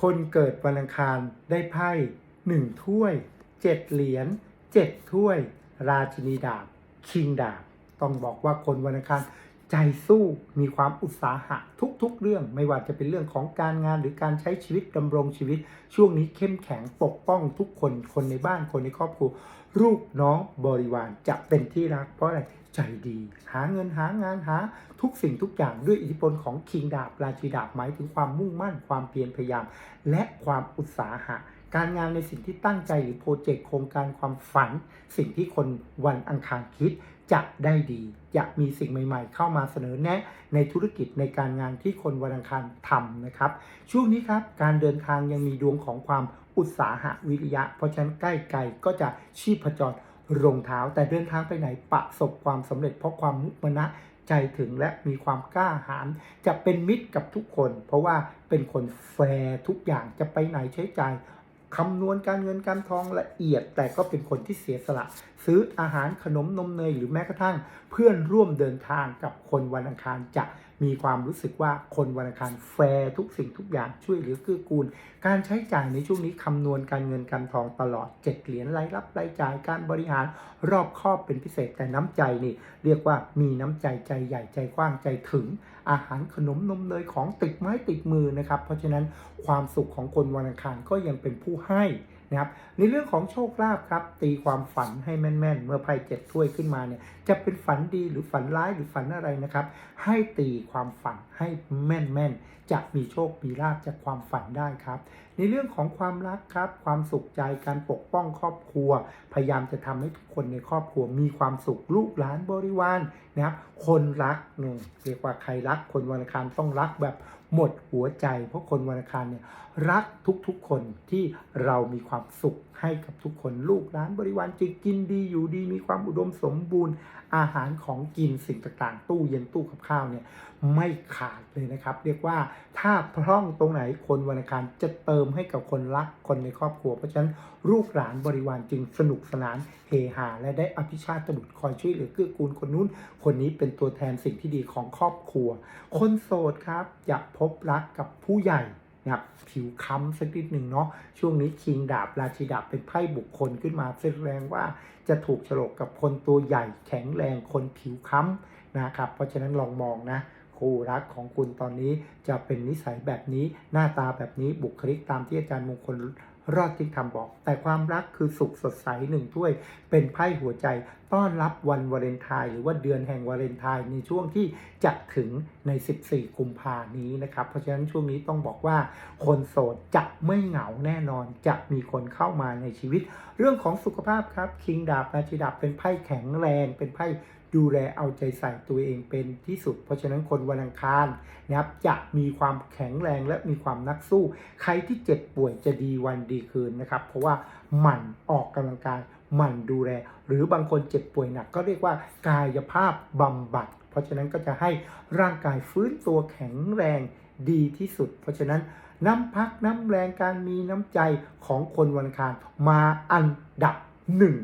คนเกิดวันอังคารได้ไพ่หนึ่งถ้วยเจ็ดเหรียญเจ็ดถ้วย ราชินีดาบคิงดาบต้องบอกว่าคนวันอังคาร ใจสู้มีความอุตสาหะทุกๆ เรื่องไม่ว่าจะเป็นเรื่องของการงานหรือการใช้ชีวิตดำรงชีวิต ช่วงนี้เข้มแข็งปกป้องทุกคนคนในบ้านคนในครอบครัวลูกน้องบริวารจะเป็นที่รักเพราะอะไรใจดี หาเงินหางานหา ทุกสิ่งทุกอย่างด้วยอิทธิพลของคิงดาบราชีดาบหมายถึงความมุ่งมั่นความเพียรพยายาม และความอุตสาหะการงานในสิ่งที่ตั้งใจหรือโปรเจกต์โครงการความฝัน สิ่งที่คนวันอังคารคิด จะได้ดีจะมีสิ่งใหม่ ๆ เข้ามาเสนอแนะในธุรกิจในการงานที่คนวันอังคารทำนะครับ ช่วงนี้ครับการเดินทางยังมีดวงของความอุตสาหะวิริยะ เพราะฉะนั้นใกล้ไกลก็จะชีพจรรองเท้า แต่เดินทางไปไหนประสบความสำเร็จเพราะความมุมนะใจถึงและมีความกล้าหาญจะเป็นมิตรกับทุกคน เพราะว่าเป็นคนแฟร์ทุกอย่างจะไปไหนใช้จ่าย คำนวณการเงินการทองละเอียด แต่ก็เป็นคนที่เสียสละ ซื้ออาหารขนมนมเนยหรือแม้กระทั่ง เพื่อนร่วมเดินทางกับคนวันอังคารจะ มีความรู้สึกว่าคนวันอังคารแฟร์ทุกสิ่งทุกอย่างช่วยเหลือเกื้อกูล การใช้จ่ายในช่วงนี้คำนวณการเงินการทองตลอดเจ็ดเหรียญรายรับรายจ่ายการบริหารรอบคอบเป็นพิเศษแต่น้ำใจนี่ เรียกว่ามีน้ำใจใจใหญ่ใจกว้างใจถึง อาหารขนมนมเนยของติดไม้ติดมือนะครับ เพราะฉะนั้นความสุขของคนวันอังคารก็ยังเป็นผู้ให้ นะครับในเรื่องของโชคลาภครับ ตีความฝันให้แม่น ๆ เมื่อไพ่เจ็ดถ้วยขึ้นมาเนี่ยจะเป็นฝันดีหรือฝันร้ายหรือฝันอะไรนะครับ ให้ตีความฝันให้แม่นๆจะมีโชคมีลาภจากความฝันได้ครับ ในเรื่องของความรักครับ ความสุขใจการปกป้องครอบครัว พยายามจะทำให้ทุกคนในครอบครัวมีความสุขลูกหลานบริวารนะครับคนรักเนี่ยเรียกว่าใครรักคนวันอังคารต้องรักแบบ หมดหัวใจ เพราะคนวันอังคารเนี่ยรักทุกๆคนที่เรามีความสุขให้กับทุกคนลูกหลานบริวารจะกินดีอยู่ดี มีความอุดมสมบูรณ์ อาหารของกินสิ่งต่างๆ ตู้เย็นตู้กับข้าวเนี่ยไม่ขาดเลยนะครับ เรียกว่าถ้าพร่องตรงไหนคนวันอังคารจะเติมให้กับคนรักคนในครอบครัว เพราะฉะนั้นลูกหลานบริวารจึงสนุกสนานเฮฮาและได้อภิชาติบุตรคอยช่วยเหลือเกื้อกูลคนนู้น คนนี้เป็นตัวแทนสิ่งที่ดีของครอบครัว คนโสดครับจะพพบรักกับผู้ใหญ่นะครับผิวค้ำสักนิดหนึ่งเนาะช่วงนี้คิงดาบราชิดาบเป็นไพ่บุคคลขึ้นมาแสดงว่าจะถูกฉลกกับคนตัวใหญ่แข็งแรงคนผิวค้ำนะครับเพราะฉะนั้นลองมองนะคู่รักของคุณตอนนี้จะเป็นนิสัยแบบนี้หน้าตาแบบนี้บุคลิกตามที่อาจารย์มงคล รอดที่ทำบอก แต่ความรักคือสุขสดใสหนึ่งถ้วย เป็นไพ่หัวใจ ต้อนรับวันวาเลนไทน์หรือว่าเดือนแห่งวาเลนไทน์ในช่วงที่จะถึงใน 14 กุมภานี้นะครับ เพราะฉะนั้นช่วงนี้ต้องบอกว่า คนโสดจะไม่เหงาแน่นอนจะมีคนเข้ามาในชีวิต เรื่องของสุขภาพครับคิงดาบนาชิดาบเป็นไพ่แข็งแรงเป็นไพ่ ดูแลเอาใจใส่ตัวเองเป็นที่สุด เพราะฉะนั้นคนวันอังคารนะครับจะมีความแข็งแรงและมีความนักสู้ ใครที่เจ็บป่วยจะดีวันดีคืนนะครับ เพราะว่าหมั่นออกกำลังกายหมั่นดูแล หรือบางคนเจ็บป่วยหนักก็เรียกว่ากายภาพบำบัด เพราะฉะนั้นก็จะให้ร่างกายฟื้นตัวแข็งแรงดีที่สุด เพราะฉะนั้นน้ำพักน้ำแรงการมีน้ำใจของคนวันคารมาอันดับหนึ่ง